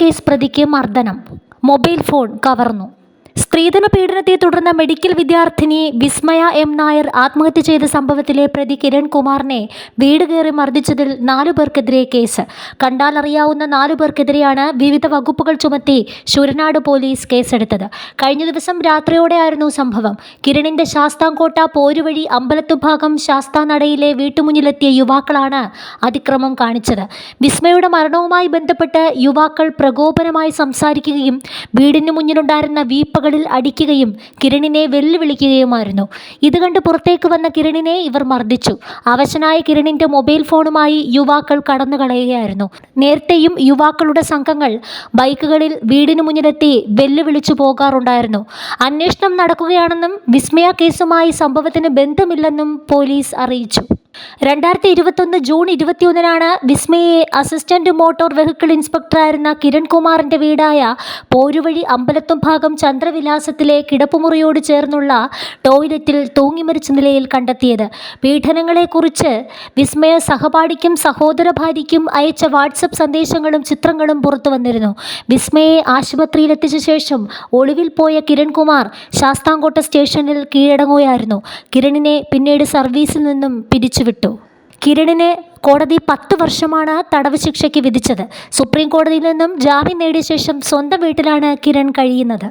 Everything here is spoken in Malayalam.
കേസ് പ്രതിക്ക് മർദ്ദനം. മൊബൈൽ ഫോൺ കവർന്നു. സ്ത്രീധന പീഡനത്തെ തുടർന്ന് മെഡിക്കൽ വിദ്യാർത്ഥിനി വിസ്മയ എം നായർ ആത്മഹത്യ ചെയ്ത സംഭവത്തിലെ പ്രതി കിരൺ കുമാറിനെ വീട് കയറി മർദ്ദിച്ചതിൽ നാലു പേർക്കെതിരെ കേസ്. കണ്ടാലറിയാവുന്ന നാലു പേർക്കെതിരെയാണ് വിവിധ വകുപ്പുകൾ ചുമത്തി ശുരനാട് പോലീസ് കേസെടുത്തത്. കഴിഞ്ഞ ദിവസം രാത്രിയോടെയായിരുന്നു സംഭവം. കിരണിന്റെ ശാസ്താംകോട്ട പോരുവഴി അമ്പലത്തുഭാഗം ശാസ്താനടയിലെ വീട്ടുമുന്നിലെത്തിയ യുവാക്കളാണ് അതിക്രമം കാണിച്ചത്. വിസ്മയുടെ മരണവുമായി ബന്ധപ്പെട്ട് യുവാക്കൾ പ്രകോപനമായി സംസാരിക്കുകയും വീടിന് മുന്നിലുണ്ടായിരുന്ന വീപ്പകളിൽ അടിക്കുകയും കിരണിനെ വെല്ലുവിളിക്കുകയുമായിരുന്നു. ഇത് കണ്ട് പുറത്തേക്ക് വന്ന കിരണിനെ ഇവർ മർദ്ദിച്ചു. അവശനായ കിരണിന്റെ മൊബൈൽ ഫോണുമായി യുവാക്കൾ കടന്നു കളയുകയായിരുന്നു നേരത്തെയും യുവാക്കളുടെ സംഘങ്ങൾ ബൈക്കുകളിൽ വീടിന് മുന്നിലെത്തി വെല്ലുവിളിച്ചു പോകാറുണ്ടായിരുന്നു. അന്വേഷണം നടക്കുകയാണെന്നും വിസ്മയ കേസുമായി സംഭവത്തിന് ബന്ധമില്ലെന്നും പോലീസ് അറിയിച്ചു. രണ്ടായിരത്തി ഇരുപത്തൊന്ന് ജൂൺ ഇരുപത്തിയൊന്നിനാണ് വിസ്മയെ അസിസ്റ്റന്റ് മോട്ടോർ വെഹിക്കിൾ ഇൻസ്പെക്ടറായിരുന്ന കിരൺ കുമാറിന്റെ വീടായ പോരുവഴി അമ്പലത്തും ഭാഗം ചന്ദ്രവിലാസത്തിലെ കിടപ്പുമുറിയോട് ചേർന്നുള്ള ടോയ്ലറ്റിൽ തൂങ്ങിമരിച്ച നിലയിൽ കണ്ടെത്തിയത്. പീഡനങ്ങളെക്കുറിച്ച് വിസ്മയ സഹപാഠിക്കും സഹോദര ഭാര്യയ്ക്കും അയച്ച വാട്സപ്പ് സന്ദേശങ്ങളും ചിത്രങ്ങളും പുറത്തു വന്നിരുന്നു. വിസ്മയെ ആശുപത്രിയിലെത്തിച്ച ശേഷം ഒളിവിൽ പോയ കിരൺകുമാർ ശാസ്താംകോട്ട സ്റ്റേഷനിൽ കീഴടങ്ങുകയായിരുന്നു. കിരണിനെ പിന്നീട് സർവീസിൽ നിന്നും പിരിച്ചുവിട്ടു കിരണിനെ കോടതി പത്ത് വർഷമാണ് തടവ് ശിക്ഷയ്ക്ക് വിധിച്ചത്. സുപ്രീം കോടതിയിൽ നിന്നും ജാമ്യം നേടിയ ശേഷം സ്വന്തം വീട്ടിലാണ് കിരൺ കഴിയുന്നത്.